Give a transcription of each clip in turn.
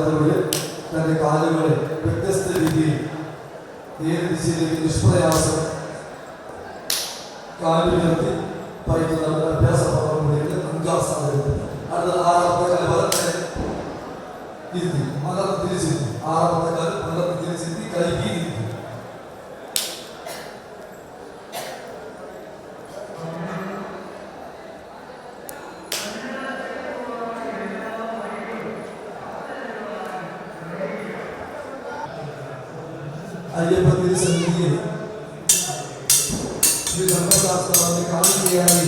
സഹായത്തോടെ തന്റെ കാലുകളെ വ്യത്യസ്ത രീതിയിൽ ഏത് ദിശയിലേക്ക് നിഷ്പ്രയാസം കാലുയർത്തി പയറ്റുന്ന ഒരു അഭ്യാസ പദങ്ങളിലേക്ക് അങ്കാസാധനത്തിൽ അടുത്ത ആറാമത്തെ കാല് വളരെ ഇരുത്തി മലർന്ന് തിരിച്ചിരുത്തി ആറാമത്തെ കാല് മലർന്ന് തിരിച്ചിരുത്തി കൈകി अय्यप्पा मेरी समिति है। जो धर्मशास्त्र ने काम किया है।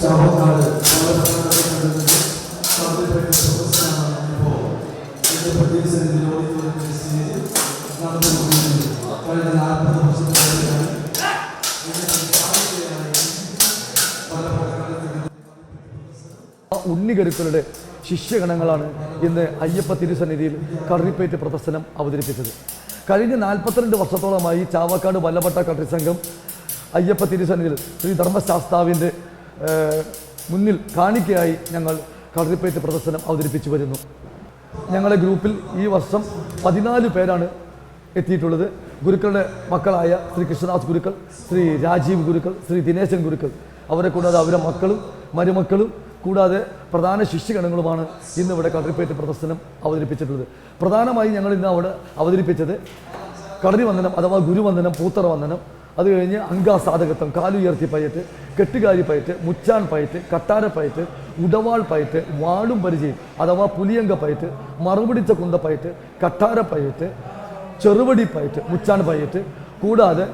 चाहो तो ഉണ്ണികരുക്കളുടെ ശിഷ്യഗണങ്ങളാണ് ഇന്ന് അയ്യപ്പ തിരുസന്നിധിയിൽ കറിപ്പേറ്റ് പ്രദർശനം അവതരിപ്പിച്ചത്. കഴിഞ്ഞ നാൽപ്പത്തിരണ്ട് വർഷത്തോളമായി ചാവക്കാട് വല്ലപ്പെട്ട കട്ടി സംഘം അയ്യപ്പ തിരുസന്നിധിയിൽ ശ്രീ ധർമ്മശാസ്താവിന്റെ മുന്നിൽ കാണിക്കയായി ഞങ്ങൾ കറിപ്പേറ്റ് പ്രദർശനം അവതരിപ്പിച്ചു വരുന്നു. ഞങ്ങളുടെ ഗ്രൂപ്പിൽ ഈ വർഷം പതിനാല് പേരാണ് എത്തിയിട്ടുള്ളത്. ഗുരുക്കളുടെ മക്കളായ ശ്രീ കൃഷ്ണദാസ് ഗുരുക്കൾ ശ്രീ രാജീവ് ഗുരുക്കൾ ശ്രീ ദിനേശൻ ഗുരുക്കൾ. അവരെ കൂടാതെ അവരുടെ മക്കളും മരുമക്കളും കൂടാതെ പ്രധാന ശിഷ്യഗണങ്ങളുമാണ് ഇന്ന് ഇവിടെ കടറിപ്പേറ്റ് പ്രദർശനം അവതരിപ്പിച്ചിട്ടുള്ളത്. പ്രധാനമായും ഞങ്ങൾ ഇന്ന് അവിടെ അവതരിപ്പിച്ചത് കടറി വന്ദനം അഥവാ ഗുരുവന്ദനം പൂത്തറ വന്ദനം അത് കഴിഞ്ഞ് അങ്കാസാധകത്വം കാലുയർത്തി പയറ്റ് കെട്ടുകാരി പയറ്റ് മുച്ചാൻ പയറ്റ് കട്ടാര പയറ്റ് ഉടവാൾ പയറ്റ് വാളും പരിചയം അഥവാ പുലിയങ്ക പയറ്റ് മറുപിടിച്ച കുന്ത പയറ്റ് കട്ടാര പയറ്റ് ചെറുവടി പയറ്റ് മുച്ചാൻ പയറ്റ് കൂടാതെ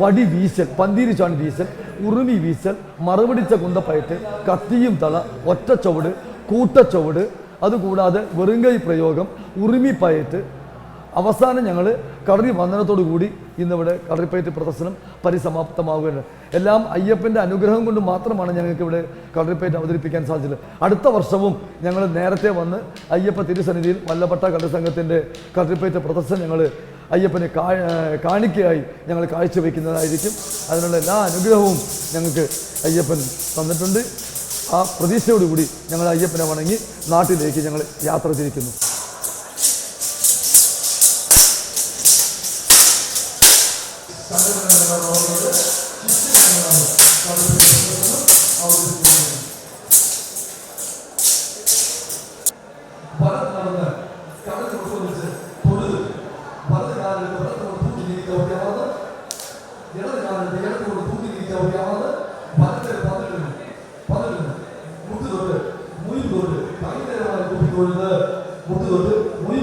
വടി വീശൽ പന്തീരി ചാൺ വീശൽ ഉറുമി വീശൽ മറുപടിച്ച കുന്ത പയറ്റ് കത്തിയും തള ഒറ്റച്ചുവട് കൂട്ടച്ചുവട് അതുകൂടാതെ വെറുങ്കൈ പ്രയോഗം ഉറുമി പയറ്റ് അവസാനം ഞങ്ങൾ കടറി വന്ദനത്തോടു കൂടി ഇന്നിവിടെ കളരിപ്പയറ്റ് പ്രദർശനം പരിസമാപ്തമാവുകയാണ്. എല്ലാം അയ്യപ്പന്റെ അനുഗ്രഹം കൊണ്ട് മാത്രമാണ് ഞങ്ങൾക്ക് ഇവിടെ കളരിപ്പയറ്റ് അവതരിപ്പിക്കാൻ സാധിച്ചത്. അടുത്ത വർഷവും ഞങ്ങൾ നേരത്തെ വന്ന് അയ്യപ്പ തിരുസന്നിധിയിൽ വല്ലപ്പെട്ട കളരിസംഘത്തിന്റെ സംഘത്തിന്റെ കടറിപ്പയറ്റ് പ്രദർശനം ഞങ്ങൾ അയ്യപ്പനെ കാണിക്കയായി ഞങ്ങൾ കാഴ്ചവെക്കുന്നതായിരിക്കും. അതിനുള്ള എല്ലാ അനുഗ്രഹവും ഞങ്ങൾക്ക് അയ്യപ്പൻ തന്നിട്ടുണ്ട്. ആ പ്രതീക്ഷയോടുകൂടി ഞങ്ങൾ അയ്യപ്പനെ വണങ്ങി നാട്ടിലേക്ക് ഞങ്ങൾ യാത്ര തിരിക്കുന്നു. Sanırım ben de orada hiçbir sınavı kadrolarını aldırmıyorum. Para kanalına, kanal kapatılırsa, konudur. Para kanalına, para kanalına bu gibi cevap yapmalı. Yalan kanalına, yalan kanalına bu gibi cevap yapmalı. Bana panırım, panırım. Mutlu doğru, mutlu doğru. Hangi tarafına bu bir doğru da, mutlu doğru, mutlu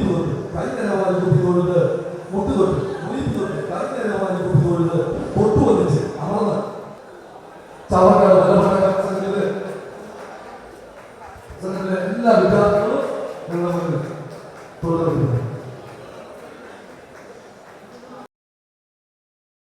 Toda la vida.